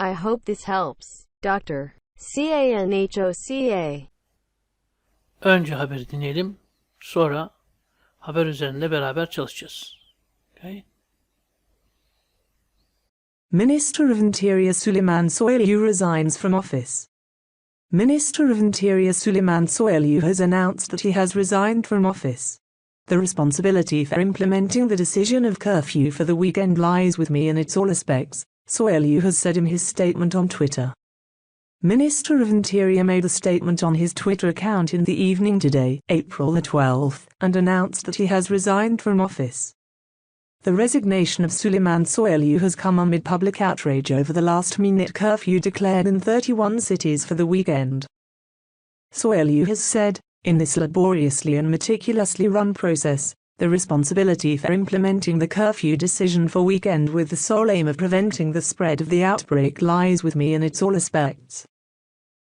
I hope this helps. Dr. C-A-N-H-O-C-A. Önce haberi dinleyelim. Sonra haber üzerinde beraber çalışacağız. Okay? Minister of Interior Suleiman Soylu resigns from office. Minister of Interior Suleiman Soylu has announced that he has resigned from office. The responsibility for implementing the decision of curfew for the weekend lies with me in its all aspects, Soylu has said in his statement on Twitter. Minister of Interior made a statement on his Twitter account in the evening today, April the 12th, and announced that he has resigned from office. The resignation of Suleiman Soylu has come amid public outrage over the last-minute curfew declared in 31 cities for the weekend. Soylu has said, in this laboriously and meticulously run process, the responsibility for implementing the curfew decision for weekend with the sole aim of preventing the spread of the outbreak lies with me in its all aspects.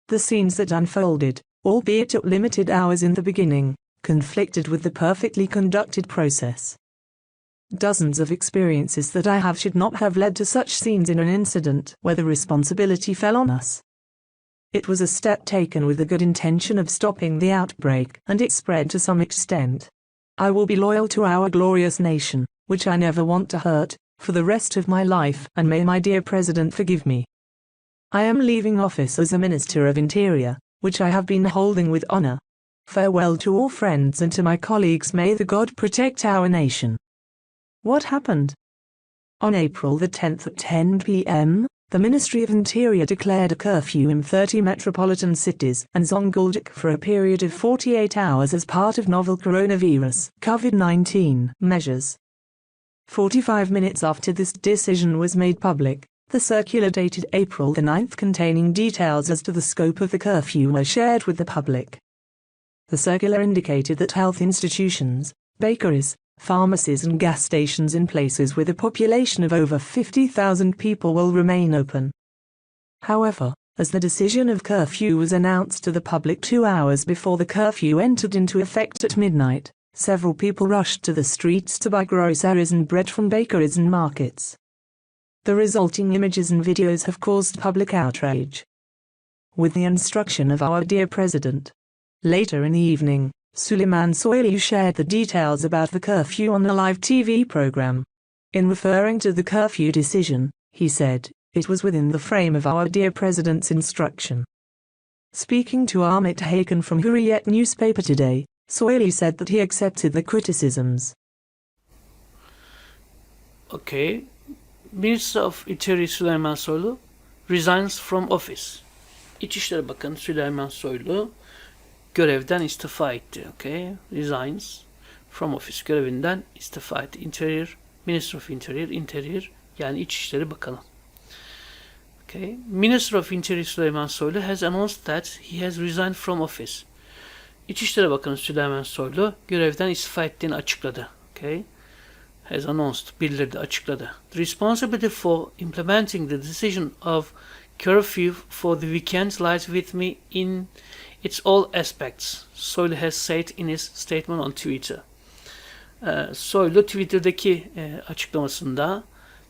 The scenes that unfolded, albeit at limited hours in the beginning, conflicted with the perfectly conducted process. Dozens of experiences that I have should not have led to such scenes in an incident where the responsibility fell on us. It was a step taken with the good intention of stopping the outbreak, and it spread to some extent. I will be loyal to our glorious nation, which I never want to hurt, for the rest of my life, and may my dear President forgive me. I am leaving office as a Minister of Interior, which I have been holding with honor. Farewell to all friends and to my colleagues may the God protect our nation. What happened? On April the 10th at 10 p.m., the Ministry of Interior declared a curfew in 30 metropolitan cities and Zonguldak for a period of 48 hours as part of novel coronavirus COVID-19 measures. 45 minutes after this decision was made public, the circular dated April the 9th containing details as to the scope of the curfew were shared with the public. The circular indicated that health institutions, bakeries, pharmacies and gas stations in places with a population of over 50,000 people will remain open. However, as the decision of curfew was announced to the public two hours before the curfew entered into effect at midnight, several people rushed to the streets to buy groceries and bread from bakeries and markets. The resulting images and videos have caused public outrage. With the instruction of our dear President. Later in the evening, Suleiman Soylu shared the details about the curfew on the live TV program. In referring to the curfew decision, he said, it was within the frame of our dear President's instruction. Speaking to Ahmet Hakan from Hurriyet newspaper today, Soylu said that he accepted the criticisms. Okay. Minister of Interior Süleyman Soylu resigns from office. İçişleri Bakanı Süleyman Soylu görevden istifa etti. Okay? Resigns from office. Görevinden istifa etti. Interior, Minister of Interior, Interior yani İçişleri Bakanı. Okay. Minister of Interior Süleyman Soylu has announced that he has resigned from office. İçişleri Bakanı Süleyman Soylu görevden istifa ettiğini açıkladı. Okay. Has announced, bildirdi, açıkladı. The responsibility for implementing the decision of curfew for the weekend lies with me in its all aspects, Soylu has said in his statement on Twitter. Ee, Soylu Twitter'daki e, açıklamasında,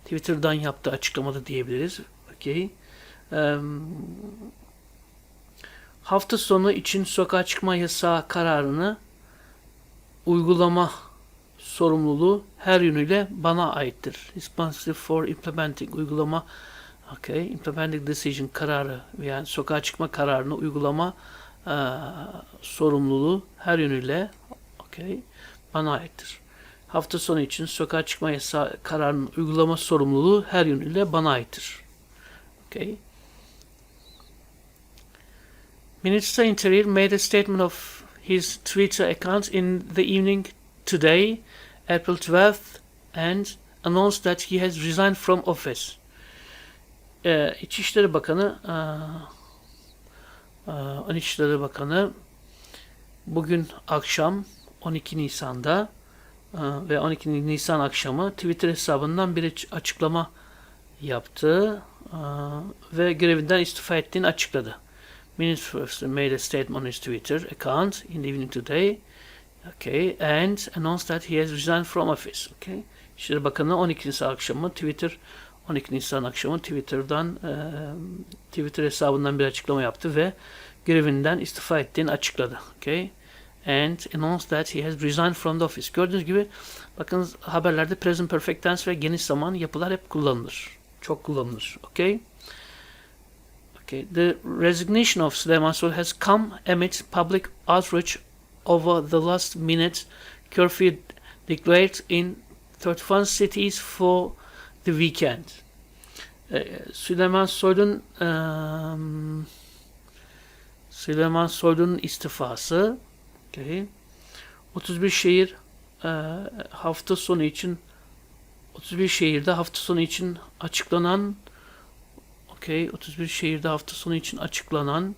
Twitter'dan yaptığı açıklamada diyebiliriz. Okay. Ee, hafta sonu için sokağa çıkma yasağı kararını uygulama sorumluluğu her yönüyle bana aittir. Responsible for implementing uygulama okay, implementing decision kararı yani sokağa çıkma kararını uygulama e, sorumluluğu her yönüyle okay, bana aittir. Hafta sonu için sokağa çıkma yasağı kararının uygulama sorumluluğu her yönüyle bana aittir. Okay. Minister Interior made a statement of his Twitter account in the evening today, April 12th, and announced that he has resigned from office. Ee, İçişleri Bakanı uh, İçişleri Bakanı bugün akşam 12 Nisan'da e, ve 12 Nisan akşamı Twitter hesabından bir aç- açıklama yaptı e, ve görevinden istifa ettiğini açıkladı. Minister made a statement on his Twitter account in the evening today. Okay, and announced that he has resigned from office. Okay. İşleri Bakanı 12 Nisan akşamı Twitter 12 Nisan akşamı Twitter'dan e, Twitter hesabından bir açıklama yaptı ve görevinden istifa ettiğini açıkladı. Okay. And announced that he has resigned from the office. Gördüğünüz gibi bakın haberlerde present perfect tense ve geniş zaman yapılar hep kullanılır. Çok kullanılır. Okay. Okay. The resignation of Süleyman Soylu has come amid public outrage over the last minute curfew declared in 31 cities for the weekend. Ee, Süleyman Soylu'nun eee, Süleyman Soylu'nun istifası okay, 31 şehir eee, hafta sonu için 31 şehirde hafta sonu için açıklanan okay, 31 şehirde hafta sonu için açıklanan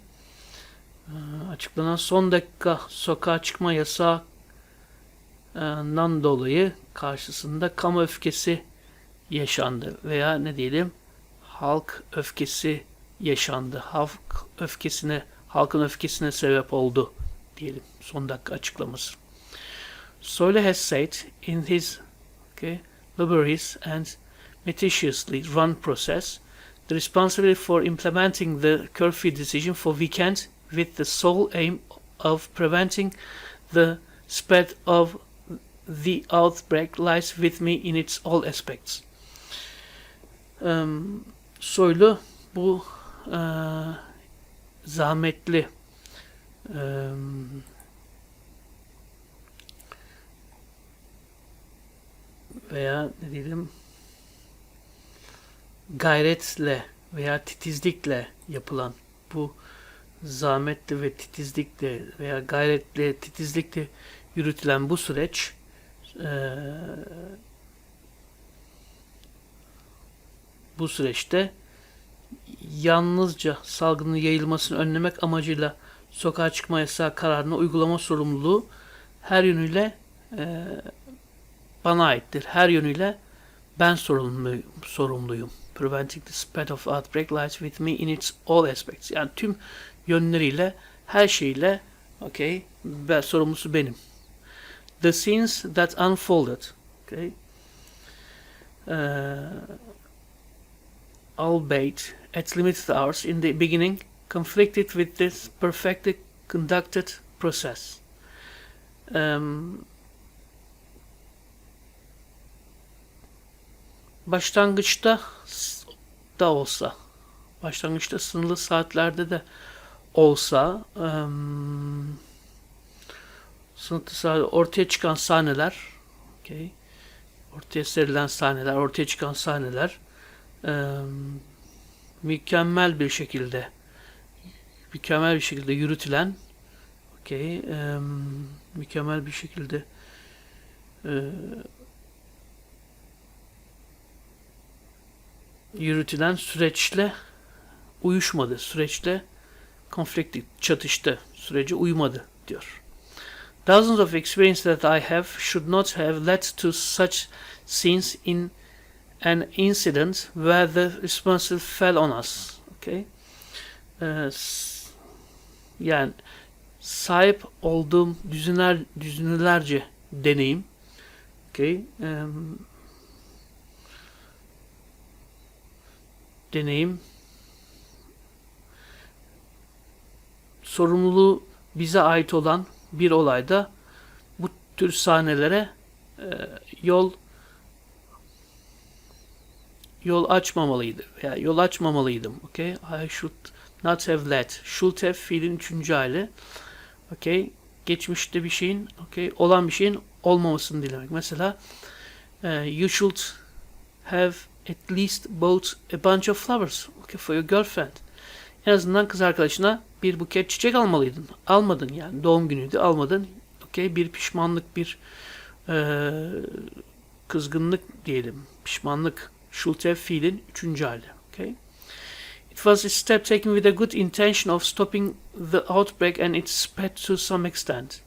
eee, açıklanan son dakika sokağa çıkma yasağından dolayı karşısında kamu öfkesi yaşandı veya ne diyelim halk öfkesi yaşandı. Halk öfkesine, halkın öfkesine sebep oldu diyelim son dakika açıklaması. Soyle has said in his okay, laborious and meticulously run process the responsibility for implementing the curfew decision for weekend with the sole aim of preventing the spread of the outbreak lies with me in its all aspects. Em, Soylu bu e, zahmetli em, veya ne diyelim gayretle veya titizlikle yapılan bu zahmetli ve titizlikle veya gayretle titizlikle yürütülen bu süreç eee, bu süreçte yalnızca salgının yayılmasını önlemek amacıyla sokağa çıkma yasağı kararını uygulama sorumluluğu her yönüyle eee, bana aittir. Her yönüyle ben sorumlu, sorumluyum. Preventing the spread of outbreak lies with me in its all aspects. Yani tüm yönleriyle, her şeyle, okay, ben, sorumlusu benim. The scenes that unfolded, okay, uh, albeit at limited hours in the beginning, conflicted with this perfectly conducted process. Um, başlangıçta da olsa, başlangıçta sınırlı saatlerde de olsa, em, sınırlı saat, ortaya çıkan sahneler, okay, ortaya serilen sahneler, ortaya çıkan sahneler em, mükemmel bir şekilde mükemmel bir şekilde yürütülen okay, em, mükemmel bir şekilde e, yürütülen süreçle uyuşmadı. Süreçle konflikti, çatıştı. Sürece uymadı diyor. Dozens of experience that I have should not have led to such scenes in an incident where the responsibility fell on us. Okay? Ee, yani sahip olduğum düzünler, düzünlerce deneyim. Okay? em, deneyim sorumluluğu bize ait olan bir olayda bu tür sahnelere e, yol yol açmamalıydı veya yol açmamalıydım. Okay? I should not have let. Should have fiilin üçüncü hali. Okay? Geçmişte bir şeyin, okay, olan bir şeyin olmamasını dilemek. Mesela e, you should have at least bought a bunch of flowers okay, for your girlfriend. En azından kız arkadaşına bir buket çiçek almalıydın. Almadın yani. Doğum günüydü almadın. Okay, bir pişmanlık, bir eee, kızgınlık diyelim. Pişmanlık. Have fiilin üçüncü hali. Okay. It was a step taken with a good intention of stopping the outbreak and its spread to some extent.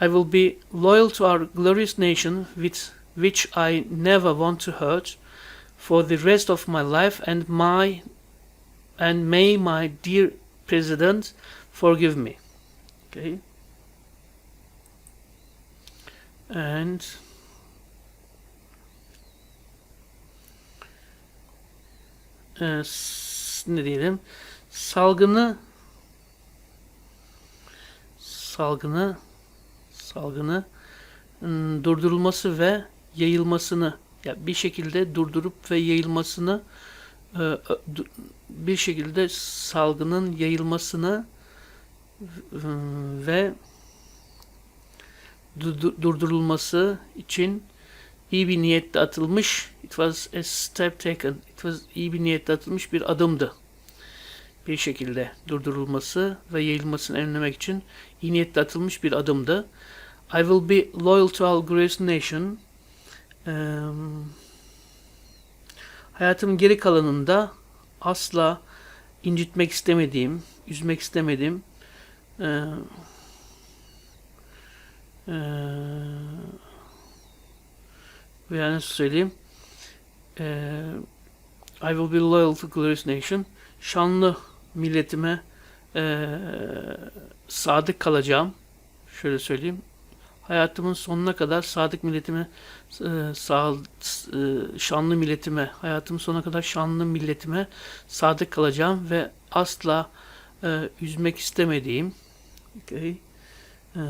I will be loyal to our glorious nation, with which I never want to hurt, for the rest of my life, and my and may my dear president forgive me. Okay. And e, ne diyelim? Salgını salgını salgını durdurulması ve yayılmasını ya bir şekilde durdurup ve yayılmasını e, bir şekilde salgının yayılmasını ve du- du- durdurulması için iyi bir niyetle atılmış. İt was a step taken iyi bir niyetle atılmış bir adımdı. Bir şekilde durdurulması ve yayılmasını önlemek için iyi niyetle atılmış bir adımdı. I will be loyal to our glorious nation. Em, hayatımın geri kalanında asla incitmek istemediğim üzmek istemediğim eee veya nasıl söyleyeyim eee, I will be loyal to glorious nation. Şanlı milletime eee, sadık kalacağım. Şöyle söyleyeyim. Hayatımın sonuna kadar sadık milletime eee, sağ, eee, şanlı milletime hayatımın sonuna kadar şanlı milletime sadık kalacağım ve asla eee, üzmek istemediğim okay, eee,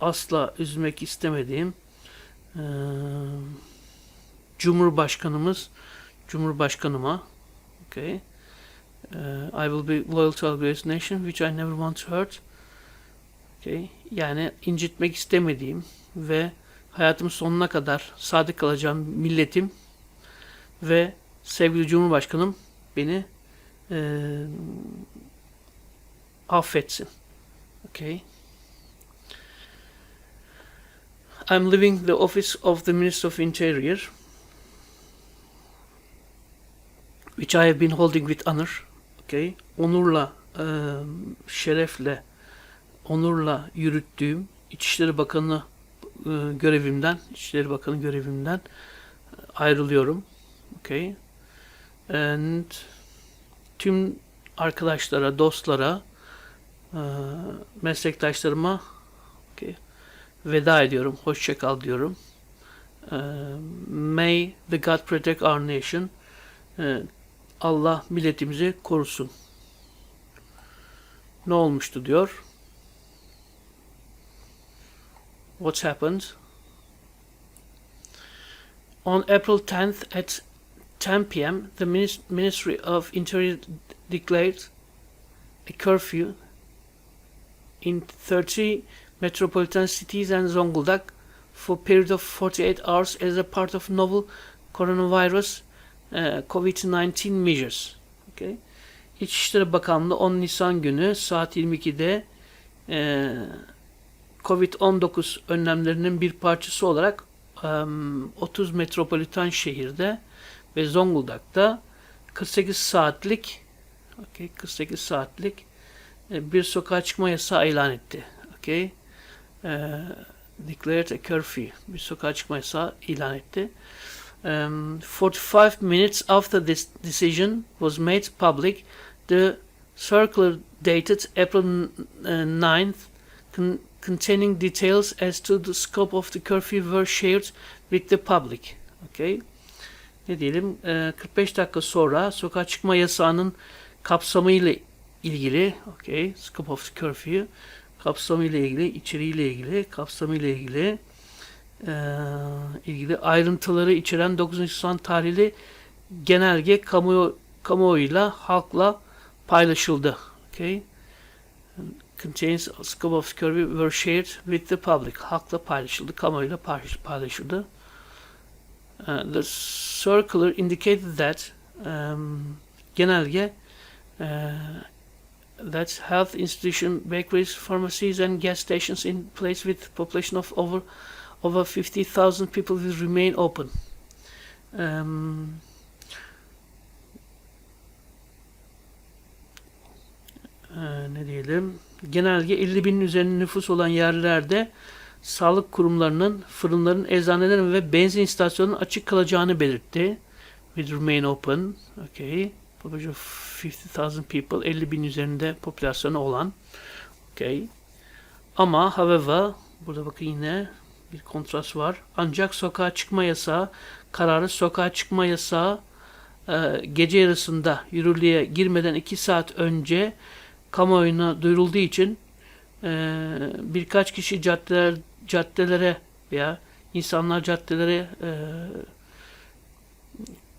asla üzmek istemediğim eee, Cumhurbaşkanımız Cumhurbaşkanıma okay, eee, I will be loyal to our great nation which I never want to hurt okay, yani incitmek istemediğim ve hayatım sonuna kadar sadık kalacağım milletim ve sevgili Cumhurbaşkanım beni eee, affetsin. Okay. I'm leaving the office of the Minister of Interior, which I have been holding with honor. Okay. Onurla, eee, şerefle, onurla yürüttüğüm İçişleri Bakanı eee, görevimden, İçişleri Bakanı görevimden ayrılıyorum. Okay. And tüm arkadaşlara, dostlara, eee, meslektaşlarıma okay, veda ediyorum. Hoşça kal diyorum. Eee, may the God protect our nation. Eee, Allah milletimizi korusun. Ne olmuştu diyor. What's happened? On April 10th at 10 p.m., the Minis- Ministry of Interior declared a curfew in 30 metropolitan cities and Zonguldak for a period of 48 hours as a part of novel coronavirus COVID-19 measures. Okay. İçişleri Bakanlığı 10 Nisan günü saat 22'de e, COVID-19 önlemlerinin bir parçası olarak em, 30 metropolitan şehirde ve Zonguldak'ta 48 saatlik okay, 48 saatlik e, bir sokağa çıkma yasağı ilan etti. Okay. E, declared a curfew. Bir sokağa çıkma yasağı ilan etti. Um, 45 minutes after this decision was made public, the circular dated April n- uh, 9th con- containing details as to the scope of the curfew were shared with the public. Okay. Ne diyelim? e, 45 dakika sonra sokağa çıkma yasağının kapsamıyla ilgili, okay, scope of the curfew, kapsamıyla ilgili, içeriğiyle ilgili, kapsamıyla ilgili, e, ilgili ayrıntıları içeren 9. Nisan tarihli genelge kamu kamuoyuyla halkla paylaşıldı. Okay. Contains scope of curfew were shared with the public. Halkla paylaşıldı, kamuoyuyla paylaş- paylaşıldı. Uh, the circular indicated that um, genelge uh, that health institution, bakeries, pharmacies, and gas stations in place with population of over over 50,000 people will remain open. Um, e, ne diyelim genelge 50 binin üzerinde nüfus olan yerlerde sağlık kurumlarının, fırınların, eczanelerin ve benzin istasyonunun açık kalacağını belirtti. Will remain open. Okay. Population of 50,000 people. 50 bin üzerinde popülasyonu olan. Okay. Ama however burada bakın yine bir kontrast var. Ancak sokağa çıkma yasağı kararı sokağa çıkma yasağı e, gece yarısında yürürlüğe girmeden 2 saat önce kamuoyuna duyurulduğu için e, birkaç kişi caddeler caddelere veya insanlar caddelere e,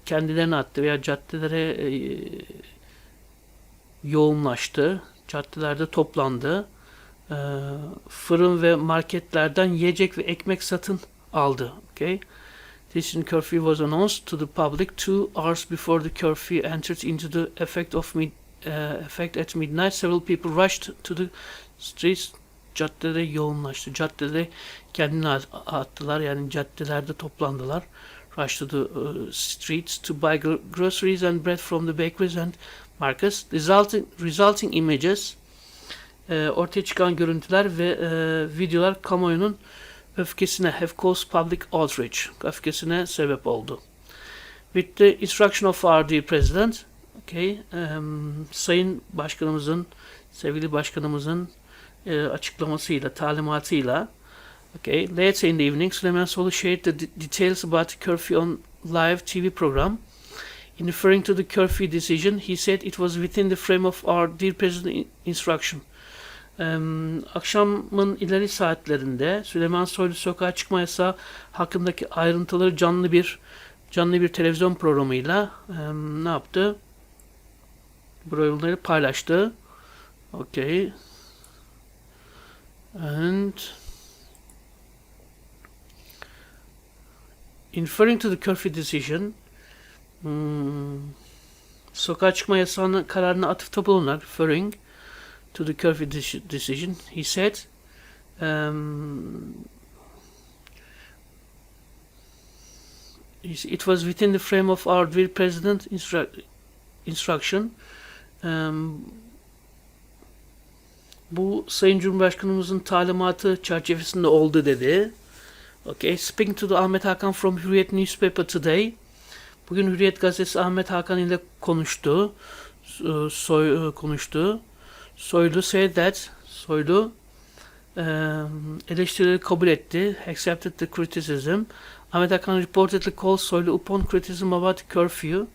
kendilerini attı veya caddelere e, yoğunlaştı. Caddelerde toplandı. E, fırın ve marketlerden yiyecek ve ekmek satın aldı. Okay? This curfew was announced to the public two hours before the curfew entered into the effect of mid, uh, effect at midnight. Several people rushed to the streets. Caddede yoğunlaştı. Caddede kendini at- attılar. Yani caddelerde toplandılar. Rushed to the uh, streets to buy gro- groceries and bread from the bakeries and markets. Resulting, resulting images e, ortaya çıkan görüntüler ve e, videolar kamuoyunun öfkesine have caused public outrage. Öfkesine sebep oldu. With the instruction of our dear president, okay, em, sayın başkanımızın, sevgili başkanımızın e, açıklamasıyla, talimatıyla, okay, later in the evening, Süleyman Soylu shared the de- details about the curfew on live TV program. In referring to the curfew decision, he said it was within the frame of our dear president in- instruction. Em, akşamın ileri saatlerinde Süleyman Soylu sokağa çıkma yasağı hakkındaki ayrıntıları canlı bir canlı bir televizyon programıyla em, ne yaptı? Buraları paylaştı. Okay. And in referring to the curfew decision hmm, sokağa çıkma yasağının kararına atıfta bulunarak referring to the curfew deci- decision, he said, um, it was within the frame of our dear president instru- instruction. Um, bu Sayın Cumhurbaşkanımızın talimatı çerçevesinde oldu dedi. Okay, speaking to the Ahmet Hakan from Hürriyet Newspaper today. Bugün Hürriyet Gazetesi Ahmet Hakan ile konuştu. Soy, konuştu. Soylu said Soylu um, eleştirileri kabul etti. Accepted the criticism. Ahmet Hakan reportedly called Soylu upon criticism about curfew.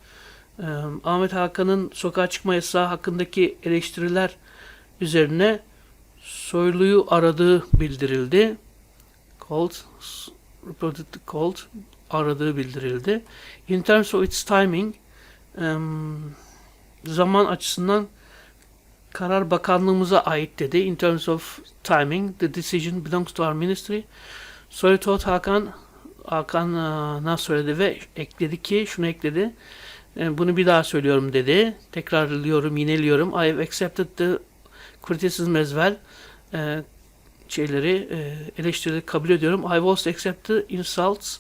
Um, Ahmet Hakan'ın sokağa çıkma yasağı hakkındaki eleştiriler üzerine Soylu'yu aradığı bildirildi. Called, reportedly called, aradığı bildirildi. In terms of its timing, um, zaman açısından karar bakanlığımıza ait dedi. In terms of timing, the decision belongs to our ministry. Soylu Toğut Hakan Hakan'a söyledi ve ekledi ki şunu ekledi. E, Bunu bir daha söylüyorum dedi. Tekrarlıyorum, yineliyorum. I have accepted the criticism as well. E, şeyleri, e, eleştirileri kabul ediyorum. I have also accepted insults,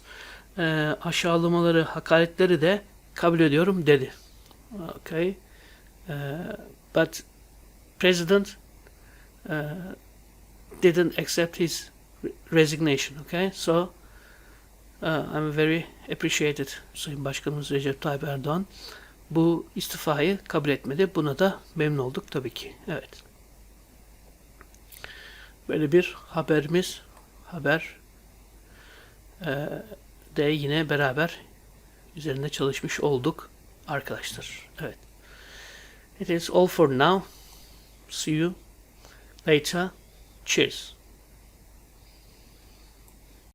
aşağılamaları, hakaretleri de kabul ediyorum dedi. Okay. But President uh, didn't accept his re- resignation. Okay, so uh, I'm very appreciated Sayın Başkanımız Recep Tayyip Erdoğan bu istifayı kabul etmedi. Buna da memnun olduk tabii ki. Evet. Böyle bir haberimiz haber e, de yine beraber üzerinde çalışmış olduk arkadaşlar. Evet. It is all for now. See you later. Cheers.